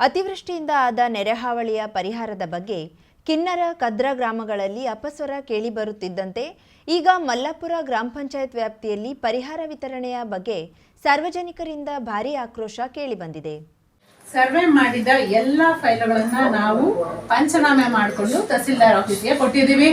ಅತಿವೃಷ್ಟಿಯಿಂದ ಆದ ನೆರೆಹಾವಳಿಯ ಪರಿಹಾರದ ಬಗ್ಗೆ ಕಿನ್ನರ ಕದ್ರ ಗ್ರಾಮಗಳಲ್ಲಿ ಅಪಸ್ವರ ಕೇಳಿಬರುತ್ತಿದ್ದಂತೆ ಈಗ ಮಲ್ಲಾಪುರ ಗ್ರಾಮ ಪಂಚಾಯತ್ ವ್ಯಾಪ್ತಿಯಲ್ಲಿ ಪರಿಹಾರ ವಿತರಣೆಯ ಬಗ್ಗೆ ಸಾರ್ವಜನಿಕರಿಂದ ಭಾರೀ ಆಕ್ರೋಶ ಕೇಳಿಬಂದಿದೆ. ಸರ್ವೆ ಮಾಡಿದ ಎಲ್ಲಾ ಫೈಲ್ಗಳನ್ನ ನಾವು ಪಂಚನಾಮೆ ಮಾಡಿಕೊಂಡು ತಹಸೀಲ್ದಾರ್ ಆಫೀಸ್ಗೆ ಕೊಟ್ಟಿದೀವಿ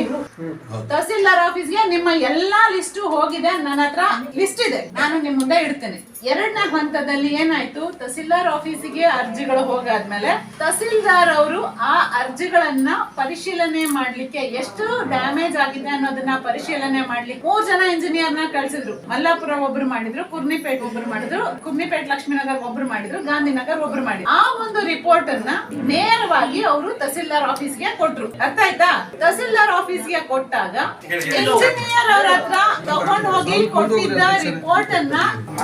ತಹಸೀಲ್ದಾರ್ ಆಫೀಸ್ಗೆ ನಿಮ್ಮ ಎಲ್ಲಾ ಲಿಸ್ಟ್ ಹೋಗಿದೆ ನನ್ನ ಹತ್ರ ಲಿಸ್ಟ್ ಇದೆ. ನಾನು ನಿಮ್ ಮುಂದೆ ಇಡ್ತೇನೆ. ಎರಡನೇ ಹಂತದಲ್ಲಿ ಏನಾಯ್ತು? ತಹಸೀಲ್ದಾರ್ ಆಫೀಸಿಗೆ ಅರ್ಜಿಗಳು ಹೋಗಾದ್ಮೇಲೆ ತಹಸೀಲ್ದಾರ್ ಅವರು ಆ ಅರ್ಜಿಗಳನ್ನ ಪರಿಶೀಲನೆ ಮಾಡ್ಲಿಕ್ಕೆ ಎಷ್ಟು ಡ್ಯಾಮೇಜ್ ಆಗಿದೆ ಅನ್ನೋದನ್ನ ಪರಿಶೀಲನೆ ಮಾಡ್ಲಿಕ್ಕೆ ಮೂರ್ ಜನ ಇಂಜಿನಿಯರ್ನ ಕಳ್ಸಿದ್ರು. ಮಲ್ಲಾಪುರ ಒಬ್ರು ಮಾಡಿದ್ರು ಕುರ್ನಿಪೇಟ್ ಒಬ್ರು ಮಾಡಿದ್ರು ಕುರ್ನಿಪೇಟ್ ಲಕ್ಷ್ಮೀನಗರ್ ಒಬ್ರು ಮಾಡಿದ್ರು ಗಾಂಧಿನಗರ್ ಒಬ್ರು ಮಾಡಿದ್ರು. ಆ ಒಂದು ರಿಪೋರ್ಟ್ ಅನ್ನ ನೇರವಾಗಿ ಅವರು ತಹಸೀಲ್ದಾರ್ ಆಫೀಸ್ಗೆ ಕೊಟ್ರು. ಅರ್ಥ ಆಯ್ತಾ? ತಹಸೀಲ್ದಾರ್ ಆಫೀಸ್ಗೆ ಕೊಟ್ಟಾಗ ಇಂಜಿನಿಯರ್ ಅವ್ರ ಹತ್ರ ತಗೊಂಡ್ ಹೋಗಿ ಕೊಟ್ಟಿದ್ದ ರಿಪೋರ್ಟ್ ಅನ್ನ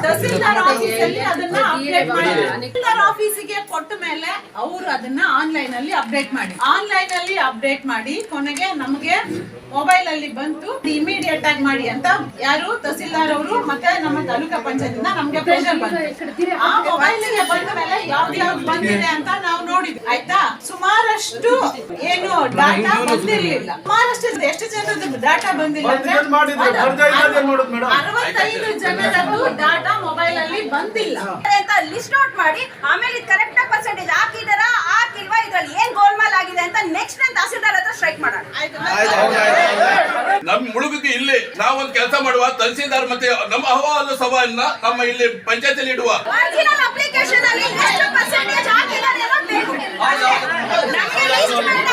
ತಹಸೀಲ್ದಾರ್ ಆಫೀಸಲ್ಲಿ ಅದನ್ನ ಅಪ್ಡೇಟ್ ಮಾಡಿದ್ರು ತಹಸೀಲ್ದಾರ್ ಆಫೀಸಿಗೆ ಕೊಟ್ಟ ಮೇಲೆ ಅವರು ಅದನ್ನ ಆನ್ಲೈನ್ ಅಲ್ಲಿ ಅಪ್ಡೇಟ್ ಮಾಡಿ. ಆನ್ಲೈನ್ ಅಲ್ಲಿ ಅಪ್ಡೇಟ್ ಮಾಡಿ ಕೊನೆಗೆ ನಮಗೆ ಮೊಬೈಲ್ ಅಲ್ಲಿ ಬಂತು. ಇಮಿಡಿಯೇಟ್ ಆಗಿ ಮಾಡಿ ಅಂತ ಯಾರು? ತಹಸೀಲ್ದಾರ್ ಅವರು ಮತ್ತೆ ನಮ್ಮ ತಾಲೂಕಾ ಪಂಚಾಯತ್ ನಮ್ಗೆ ಪ್ರೆಷರ್ ಬಂತು. ಆ ಮೊಬೈಲ್ ಬಂದ ಮೇಲೆ ಯಾವ್ದು ಬಂದಿದೆ ಅಂತ ನಾವು ನೋಡಿದ್ವಿ. ಆಯ್ತಾ? ಸುಮಾರಷ್ಟು ಏನು ಡಾಟಾ ಬಂದಿರ್ಲಿಲ್ಲ. ಸುಮಾರಷ್ಟು ಎಷ್ಟು ಜನ ಡಾಟಾ ಬಂದಿಲ್ಲ? ಅರವತ್ತೈದು ಜನರದ್ದು ಡಾಟಾ ಮೊಬೈಲ್ ಅಲ್ಲಿ ಬಂದಿಲ್ಲ. ಅಂತ ಲಿಸ್ಟ್ ಔಟ್ ಮಾಡಿ ಆಮೇಲೆ ಕರೆಕ್ಟ್ ಪರ್ಸೆಂಟೇಜ್ ಹಾಕಿದಾರ? ಹಾಕಿಲ್ವಾ? ಇದ್ರಲ್ಲಿ ಏನ್ ಗೋಲ್ಮಾಲ್ ಆಗಿದೆ ಅಂತ ನೆಕ್ಸ್ಟ್ ನಾನು ತಹಸೀಲ್ದಾರ್ ಹತ್ರ ಸ್ಟ್ರೈಕ್ ಮಾಡೋಣ. ನಮ್ ಮುಳುಗಿದ್ದು ಇಲ್ಲಿ ನಾವೊಂದು ಕೆಲಸ ಮಾಡುವ ತಹಸೀಲ್ದಾರ್ ಮತ್ತೆ ನಮ್ಮ ಅಹವಾಲು ಸಭೆಯನ್ನ ನಮ್ಮ ಇಲ್ಲಿ ಪಂಚಾಯತಿಯಲ್ಲಿ ಇಡುವ. ಅಪ್ಲಿಕೇಶನ್ ಅಲ್ಲಿ ಎಷ್ಟು ಪರ್ಸೆಂಟೇಜ್ ಹಾಕಿದ್ದಾರೆ ಅನ್ನೋದು ಬೇಕು ನಮಗೆ ಲಿಸ್ಟ್ ಬೇಡ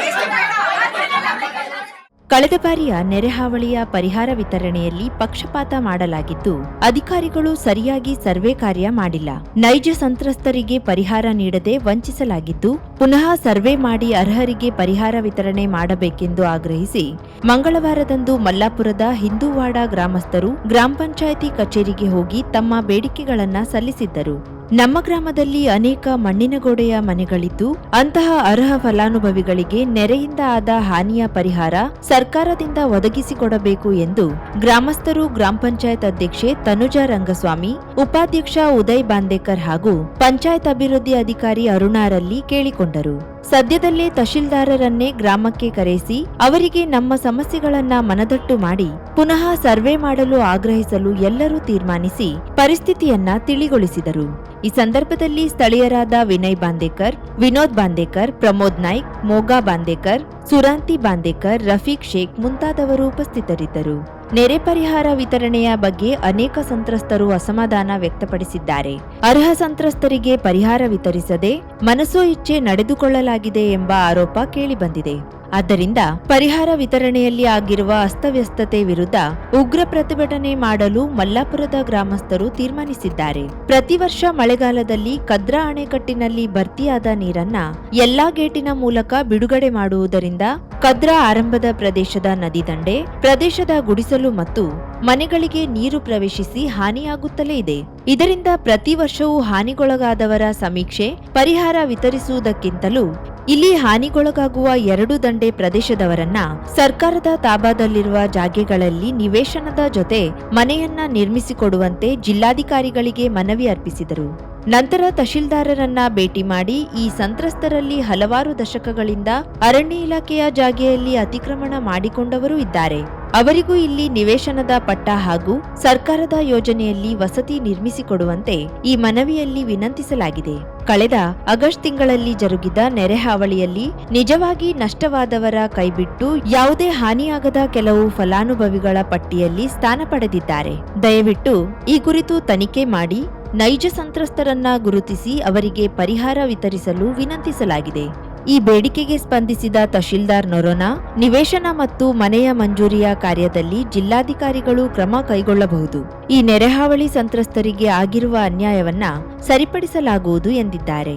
ಲಿಸ್ಟ್ ಬೇಡ ಒರಿಜಿನಲ್ ಅಪ್ಲಿಕೇಶನ್ ಕಳೆದ ಬಾರಿಯ ನೆರೆಹಾವಳಿಯ ಪರಿಹಾರ ವಿತರಣೆಯಲ್ಲಿ ಪಕ್ಷಪಾತ ಮಾಡಲಾಗಿದ್ದು, ಅಧಿಕಾರಿಗಳು ಸರಿಯಾಗಿ ಸರ್ವೆ ಕಾರ್ಯ ಮಾಡಿಲ್ಲ. ನೈಜ ಸಂತ್ರಸ್ತರಿಗೆ ಪರಿಹಾರ ನೀಡದೆ ವಂಚಿಸಲಾಗಿದ್ದು, ಪುನಃ ಸರ್ವೆ ಮಾಡಿ ಅರ್ಹರಿಗೆ ಪರಿಹಾರ ವಿತರಣೆ ಮಾಡಬೇಕೆಂದು ಆಗ್ರಹಿಸಿ, ಮಂಗಳವಾರದಂದು ಮಲ್ಲಾಪುರದ ಹಿಂದೂವಾಡ ಗ್ರಾಮಸ್ಥರು ಗ್ರಾಮ ಪಂಚಾಯಿತಿ ಕಚೇರಿಗೆ ಹೋಗಿ ತಮ್ಮ ಬೇಡಿಕೆಗಳನ್ನು ಸಲ್ಲಿಸಿದ್ದರು. ನಮ್ಮ ಗ್ರಾಮದಲ್ಲಿ ಅನೇಕ ಮಣ್ಣಿನ ಗೋಡೆಯ ಮನೆಗಳಿದ್ದು, ಅಂತಹ ಅರ್ಹ ಫಲಾನುಭವಿಗಳಿಗೆ ನೆರೆಯಿಂದ ಆದ ಹಾನಿಯ ಪರಿಹಾರ ಸರ್ಕಾರದಿಂದ ಒದಗಿಸಿಕೊಡಬೇಕು ಎಂದು ಗ್ರಾಮಸ್ಥರು ಗ್ರಾಮ ಪಂಚಾಯತ್ ಅಧ್ಯಕ್ಷೆ ತನುಜಾ ರಂಗಸ್ವಾಮಿ, ಉಪಾಧ್ಯಕ್ಷ ಉದಯ್ ಬಾಂದೇಕರ್ ಹಾಗೂ ಪಂಚಾಯತ್ ಅಭಿವೃದ್ಧಿ ಅಧಿಕಾರಿ ಅರುಣಾರಲ್ಲಿ ಕೇಳಿಕೊಂಡರು. ಸದ್ಯದಲ್ಲೇ ತಹಶೀಲ್ದಾರರನ್ನೇ ಗ್ರಾಮಕ್ಕೆ ಕರೆಸಿ ಅವರಿಗೆ ನಮ್ಮ ಸಮಸ್ಯೆಗಳನ್ನ ಮನದಟ್ಟು ಮಾಡಿ ಪುನಃ ಸರ್ವೆ ಮಾಡಲು ಆಗ್ರಹಿಸಲು ಎಲ್ಲರೂ ತೀರ್ಮಾನಿಸಿ ಪರಿಸ್ಥಿತಿಯನ್ನ ತಿಳಿಗೊಳಿಸಿದರು. ಈ ಸಂದರ್ಭದಲ್ಲಿ ಸ್ಥಳೀಯರಾದ ವಿನಯ್ ಬಾಂದೇಕರ್, ವಿನೋದ್ ಬಾಂದೇಕರ್, ಪ್ರಮೋದ್ ನಾಯ್ಕ್, ಮೋಗಾ ಬಾಂದೇಕರ್, ಸುರಾಂತಿ ಬಾಂದೇಕರ್, ರಫೀಕ್ ಶೇಖ್ ಮುಂತಾದವರು ಉಪಸ್ಥಿತರಿದ್ದರು. ನೆರೆ ಪರಿಹಾರ ವಿತರಣೆಯ ಬಗ್ಗೆ ಅನೇಕ ಸಂತ್ರಸ್ತರು ಅಸಮಾಧಾನ ವ್ಯಕ್ತಪಡಿಸಿದ್ದಾರೆ. ಅರ್ಹ ಸಂತ್ರಸ್ತರಿಗೆ ಪರಿಹಾರ ವಿತರಿಸದೆ ಮನಸೋ ಇಚ್ಛೆ ನಡೆದುಕೊಳ್ಳಲಾಗಿದೆ ಎಂಬ ಆರೋಪ ಕೇಳಿಬಂದಿದೆ. ಆದ್ದರಿಂದ ಪರಿಹಾರ ವಿತರಣೆಯಲ್ಲಿ ಆಗಿರುವ ಅಸ್ತವ್ಯಸ್ತತೆ ವಿರುದ್ಧ ಉಗ್ರ ಪ್ರತಿಭಟನೆ ಮಾಡಲು ಮಲ್ಲಾಪುರದ ಗ್ರಾಮಸ್ಥರು ತೀರ್ಮಾನಿಸಿದ್ದಾರೆ. ಪ್ರತಿ ವರ್ಷ ಮಳೆಗಾಲದಲ್ಲಿ ಕದ್ರಾ ಅಣೆಕಟ್ಟಿನಲ್ಲಿ ಭರ್ತಿಯಾದ ನೀರನ್ನ ಎಲ್ಲಾ ಗೇಟಿನ ಮೂಲಕ ಬಿಡುಗಡೆ ಮಾಡುವುದರಿಂದ ಕದ್ರಾ ಆರಂಭದ ಪ್ರದೇಶದ ನದಿ ದಂಡೆ, ಪ್ರದೇಶದ ಗುಡಿಸಲು ಮತ್ತು ಮನೆಗಳಿಗೆ ನೀರು ಪ್ರವೇಶಿಸಿ ಹಾನಿಯಾಗುತ್ತಲೇ ಇದೆ. ಇದರಿಂದ ಪ್ರತಿ ವರ್ಷವೂ ಹಾನಿಗೊಳಗಾದವರ ಸಮೀಕ್ಷೆ, ಪರಿಹಾರ ವಿತರಿಸುವುದಕ್ಕಿಂತಲೂ ಇಲ್ಲಿ ಹಾನಿಗೊಳಗಾಗುವ ಎರಡು ದಂಡೆ ಪ್ರದೇಶದವರನ್ನ ಸರ್ಕಾರದ ತಾಬಾದಲ್ಲಿರುವ ಜಾಗೆಗಳಲ್ಲಿ ನಿವೇಶನದ ಜೊತೆ ಮನೆಯನ್ನ ನಿರ್ಮಿಸಿಕೊಡುವಂತೆ ಜಿಲ್ಲಾಧಿಕಾರಿಗಳಿಗೆ ಮನವಿ ಅರ್ಪಿಸಿದರು. ನಂತರ ತಹಶೀಲ್ದಾರರನ್ನ ಭೇಟಿ ಮಾಡಿ ಈ ಸಂತ್ರಸ್ತರಲ್ಲಿ ಹಲವಾರು ದಶಕಗಳಿಂದ ಅರಣ್ಯ ಇಲಾಖೆಯ ಜಾಗೆಯಲ್ಲಿ ಅತಿಕ್ರಮಣ ಮಾಡಿಕೊಂಡವರು ಇದ್ದಾರೆ. ಅವರಿಗೂ ಇಲ್ಲಿ ನಿವೇಶನದ ಪಟ್ಟ ಹಾಗೂ ಸರ್ಕಾರದ ಯೋಜನೆಯಲ್ಲಿ ವಸತಿ ನಿರ್ಮಿಸಿಕೊಡುವಂತೆ ಈ ಮನವಿಯಲ್ಲಿ ವಿನಂತಿಸಲಾಗಿದೆ. ಕಳೆದ ಆಗಸ್ಟ್ ತಿಂಗಳಲ್ಲಿ ಜರುಗಿದ ನೆರೆ ಹಾವಳಿಯಲ್ಲಿ ನಿಜವಾಗಿ ನಷ್ಟವಾದವರ ಕೈಬಿಟ್ಟು ಯಾವುದೇ ಹಾನಿಯಾಗದ ಕೆಲವು ಫಲಾನುಭವಿಗಳ ಪಟ್ಟಿಯಲ್ಲಿ ಸ್ಥಾನ ಪಡೆದಿದ್ದಾರೆ. ದಯವಿಟ್ಟು ಈ ಕುರಿತು ತನಿಖೆ ಮಾಡಿ ನೈಜ ಸಂತ್ರಸ್ತರನ್ನ ಗುರುತಿಸಿ ಅವರಿಗೆ ಪರಿಹಾರ ವಿತರಿಸಲು ವಿನಂತಿಸಲಾಗಿದೆ. ಈ ಬೇಡಿಕೆಗೆ ಸ್ಪಂದಿಸಿದ ತಹಶೀಲ್ದಾರ್ ನೊರೋನಾ, ನಿವೇಶನ ಮತ್ತು ಮನೆಯ ಮಂಜೂರಿಯ ಕಾರ್ಯದಲ್ಲಿ ಜಿಲ್ಲಾಧಿಕಾರಿಗಳು ಕ್ರಮ ಕೈಗೊಳ್ಳಬಹುದು. ಈ ನೆರೆಹಾವಳಿ ಸಂತ್ರಸ್ತರಿಗೆ ಆಗಿರುವ ಅನ್ಯಾಯವನ್ನ ಸರಿಪಡಿಸಲಾಗುವುದು ಎಂದಿದ್ದಾರೆ.